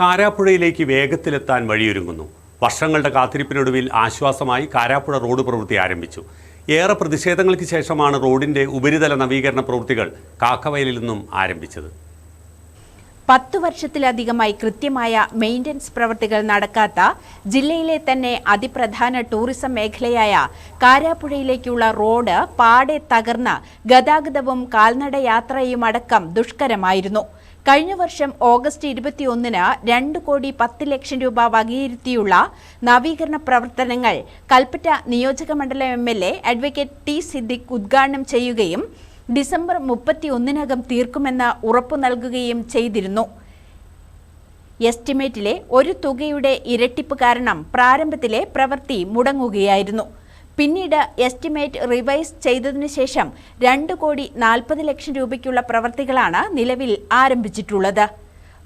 കാരാപ്പുഴയിലേക്ക് വേഗത്തിലെത്താൻ വഴിയൊരുങ്ങുന്നു. വർഷങ്ങളുടെ കാത്തിരിപ്പിനൊടുവിൽ ആശ്വാസമായി കാരാപ്പുഴ റോഡ് പ്രവൃത്തി ആരംഭിച്ചു. ഏറെ പ്രതിഷേധങ്ങൾക്ക് ശേഷമാണ് റോഡിന്റെ ഉപരിതല നവീകരണ പ്രവൃത്തികൾ കാക്കവയലിൽ നിന്നും ആരംഭിച്ചത്. പത്തു വർഷത്തിലധികമായി കൃത്യമായ മെയിന്റനൻസ് പ്രവൃത്തികൾ നടക്കാത്ത ജില്ലയിലെ തന്നെ അതിപ്രധാന ടൂറിസം മേഖലയായ കാരാപ്പുഴയിലേക്കുള്ള റോഡ് പാടെ തകർന്ന് ഗതാഗതവും കാൽനട അടക്കം ദുഷ്കരമായിരുന്നു. കഴിഞ്ഞ വർഷം ഓഗസ്റ്റ് ഇരുപത്തിയൊന്നിന് രണ്ട് കോടി പത്ത് ലക്ഷം രൂപ വകയിരുത്തിയുള്ള നവീകരണ പ്രവർത്തനങ്ങൾ കൽപ്പറ്റ നിയോജക മണ്ഡലം M L A advocate T Siddique ഉദ്ഘാടനം ചെയ്യുകയും ഡിസംബർ മുപ്പത്തിയൊന്നിനകം തീർക്കുമെന്ന് ഉറപ്പു നൽകുകയും ചെയ്തിരുന്നു. എസ്റ്റിമേറ്റിലെ ഒരു തുകയുടെ ഇരട്ടിപ്പ് കാരണം പ്രാരംഭത്തിലെ പ്രവൃത്തി മുടങ്ങുകയായിരുന്നു. പിന്നീട് എസ്റ്റിമേറ്റ് റിവൈസ് ചെയ്തതിനു ശേഷം രണ്ട് കോടി നാൽപ്പത് ലക്ഷം രൂപയ്ക്കുള്ള പ്രവൃത്തികളാണ് നിലവിൽ ആരംഭിച്ചിട്ടുള്ളത്.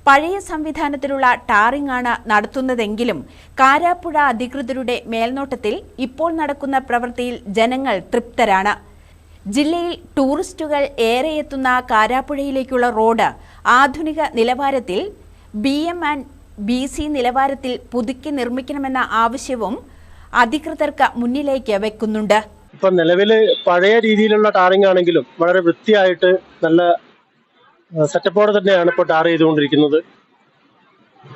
പഴയ സംവിധാനത്തിലുള്ള ടാറിംഗ് ആണ് നടത്തുന്നതെങ്കിലും കാരാപ്പുഴ അധികൃതരുടെ മേൽനോട്ടത്തിൽ ഇപ്പോൾ നടക്കുന്ന പ്രവൃത്തിയിൽ ജനങ്ങൾ തൃപ്തരാണ്. ജില്ലയിൽ ടൂറിസ്റ്റുകൾ ഏറെ എത്തുന്ന കാരാപ്പുഴയിലേക്കുള്ള റോഡ് ആധുനിക നിലവാരത്തിൽ B M and B C നിലവാരത്തിൽ പുതുക്കി നിർമ്മിക്കണമെന്ന ആവശ്യവും അധികൃതർക്ക് മുന്നിലേക്ക് വെക്കുന്നുണ്ട്. ഇപ്പൊ നിലവിൽ പഴയ രീതിയിലുള്ള ടാറിംഗ് ആണെങ്കിലും വളരെ വൃത്തിയായിട്ട് നല്ല സെറ്റപ്പോടെ തന്നെയാണ് ഇപ്പോൾ ടാർ ചെയ്തുകൊണ്ടിരിക്കുന്നത്.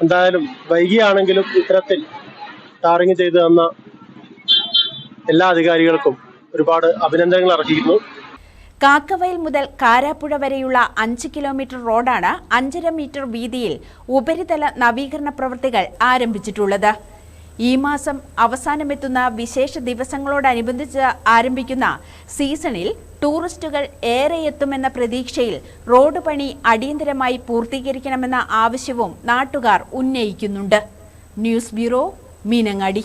എന്തായാലും വൈകിയാണെങ്കിലും ഇത്തരത്തിൽ ടാറിംഗ് ചെയ്തു തന്ന എല്ലാ അധികാരികൾക്കും ഒരുപാട് അഭിനന്ദനങ്ങൾ അർഹിക്കുന്നു. കാക്കവയൽ മുതൽ കാരാപ്പുഴ വരെയുള്ള അഞ്ച് കിലോമീറ്റർ റോഡാണ് അഞ്ചര മീറ്റർ വീതിയിൽ ഉപരിതല നവീകരണ പ്രവൃത്തികൾ ആരംഭിച്ചിട്ടുള്ളത്. ഈ മാസം അവസാനമെത്തുന്ന വിശേഷ ദിവസങ്ങളോടനുബന്ധിച്ച് ആരംഭിക്കുന്ന സീസണിൽ ടൂറിസ്റ്റുകൾ ഏറെ എത്തുമെന്ന പ്രതീക്ഷയിൽ റോഡ് പണി അടിയന്തരമായി പൂർത്തീകരിക്കണമെന്ന ആവശ്യവും നാട്ടുകാർ ഉന്നയിക്കുന്നുണ്ട്. News bureau Meenangadi.